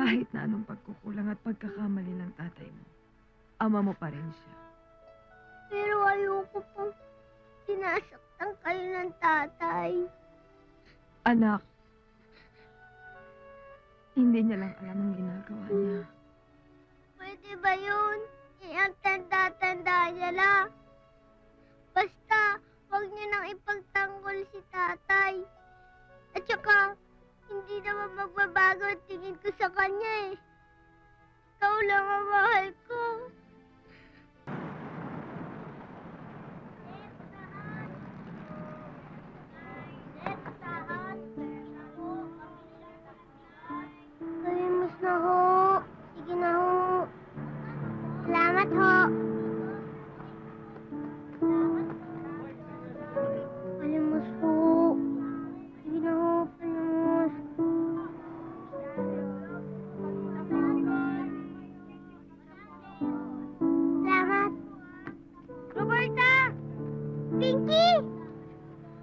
Kahit na anong pagkukulang at pagkakamali ng tatay mo, ama mo pa rin siya. Pero ayoko pong sinasaktan kayo ng tatay. Anak, hindi niya lang alam ang ginagawa niya. Pwede ba yun? Eh, ang tanda-tanda niya lang. Basta, huwag niyo nang ipagtanggol si tatay. At saka, hindi naman magbabago ang tingin ko sa kanya eh. Ikaw lang ang mahal ko.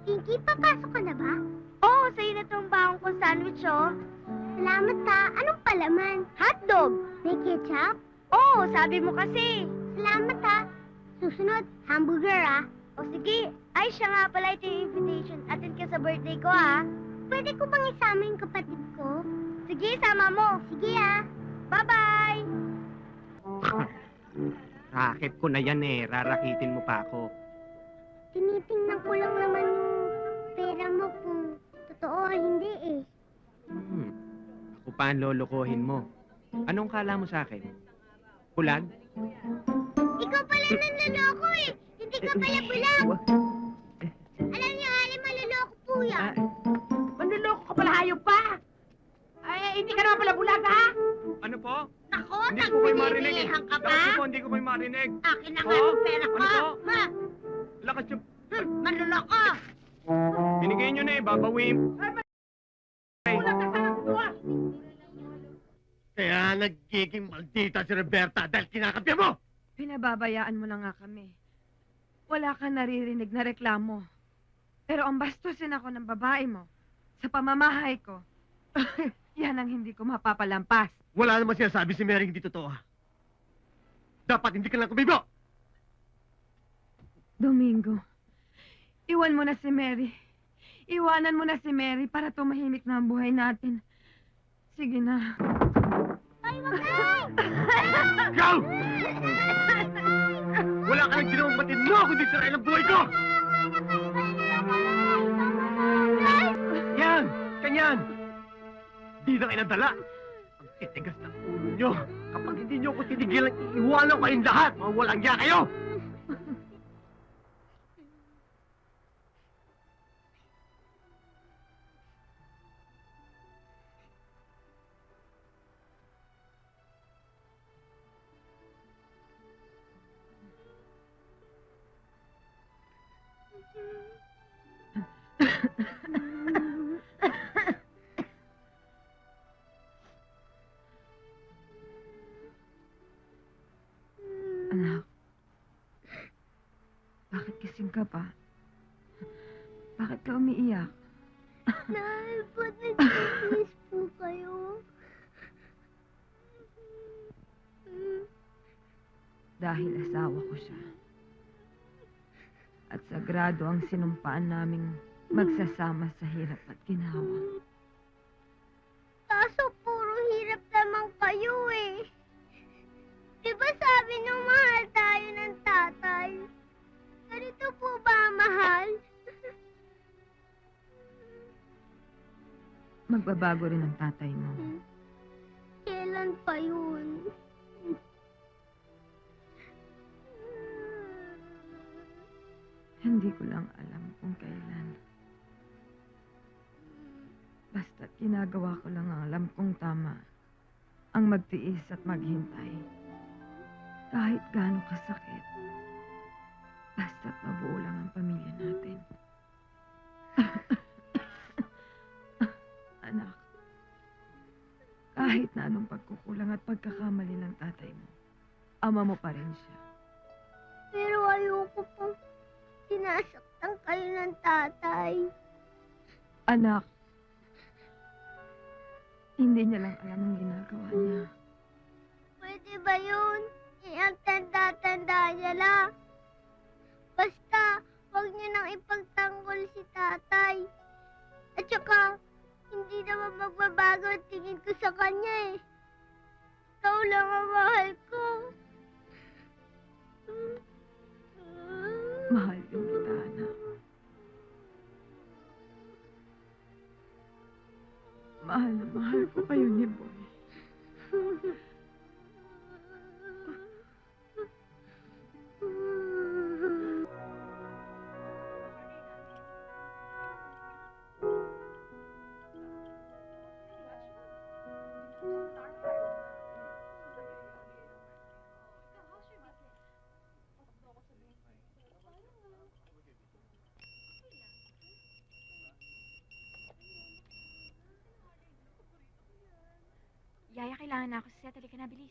Pinky, papasok ka na ba? Oo, sa'yo na tong baong ko sandwich, oh. Salamat ka. Anong palaman? Hotdog. May ketchup? Oo, sabi mo kasi. Salamat ha. Susunod, hamburger ah. O sige. Ay, siya nga pala ito yung invitation. Attend ka sa birthday ko ah. Pwede ko bang isama yung kapatid ko? Sige, sama mo. Sige ah. Bye-bye. Racket ko na yan eh. Rarakitin mo pa ako. Tinitingnan ko lang naman yung pera mo kung totoo o hindi eh. Hmm. Ako pa ang lolokohin mo. Anong kala mo sa akin? Pulag? Ikaw pala nanloloko eh. Hindi ka pala bulag. Alam niyo, alam maloloko po yan. Ah, Manluloko ka pala, hayop pa! Ay, hindi ka naman pala bulag, ha? ano po? Nako, Hindi ko kayo marinig. eh. nagpinilihan ka pa. Niyo po, hindi ko kayo marinig. Akin na nga yung pera ko. ano po? Ha? Lakas niyo. Hmm, manloloko. Binigay niyo na eh. Buwa! Kaya nagiging maldita si Roberta dahil kinakapya mo! Pinababayaan mo na nga kami. Wala kang naririnig na reklamo. Pero ang bastusin ako ng babae mo sa pamamahay ko, yan ang hindi ko mapapalampas. Wala naman sinasabi si Mary hindi totoo. Dapat hindi ka lang kumibo! Domingo, iwan mo na si Mary. Iwanan mo na si Mary para tumahimik na ang buhay natin. Sige na. Ay, wag na! Ikaw! Wala ka nang ginawang batid mo kundi sirain ang buhay ko! Yan! Kanyan! Di na kayo nadala! Ang titigas ng ulo nyo! Kapag hindi nyo ko tinigilan, iiwanan ko kayong lahat! Mga walang niya kayo! Ka pa? Bakit ka umiiyak? Nay, ba't nagtitiis po kayo? Dahil asawa ko siya. At sagrado ang sinumpaan naming magsasama sa hirap at ginawa. Magbabago rin ang tatay mo. Kailan pa yun? Hindi ko lang alam kung kailan. Basta't ginagawa ko lang ang alam kong tama. Ang magtiis at maghintay. Kahit gaano kasakit. Basta't mabuo anong pagkukulang at pagkakamali ng tatay mo. Ama mo pa rin siya. Pero ayoko po. Sinasaktan kayo ng tatay. Anak, hindi niya lang alam ang ginagawa niya. Pwede ba yun? Iyang tanda-tanda niya lang. Basta, huwag niyo nang ipagtanggol si tatay. At saka, kanya eh. Ikaw lang ang mahal ko. Mahal din kita, anak. Mahal na mahal ko kayo ni Boy. Yaya, kailangan na ako sa set. Halika na, bilis.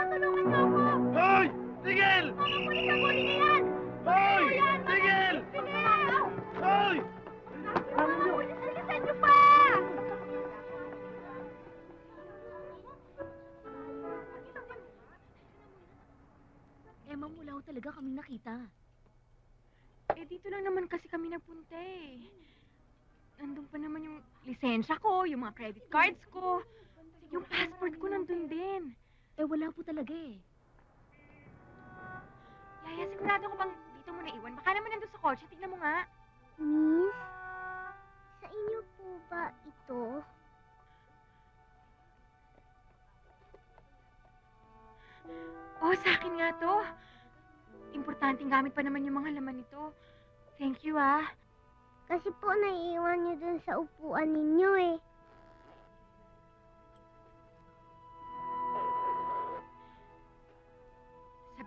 Tulungan niyo ako! Hoy! Tigil! Pulis ang huli na yan! Hoy! Tigil! Hoy! Emma, mula ho talaga kaming nakita. Eh, dito lang naman kasi kami napunta eh. Nandun pa naman yung lisensya ko, yung mga credit cards ko. Yung passport ko nandun din. Eh, wala po talaga eh. Yaya, sigurado ko bang dito mo naiwan? Baka naman nandun sa kotse. Tignan mo nga. Miss, sa inyo po ba ito? Oh, sa akin nga to. Importanteng gamit pa naman yung mga laman nito. Thank you, ah. Kasi po naiiwan niyo dun sa upuan ninyo eh.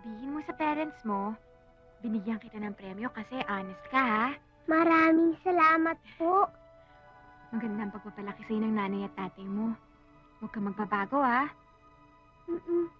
Sabihin mo sa parents mo, binigyan kita ng premyo kasi honest ka, ha? Maraming salamat po. Magandang pagpapalaki sa'yo ng nanay at tatay mo. Huwag ka magbabago, ha? Mm-mm.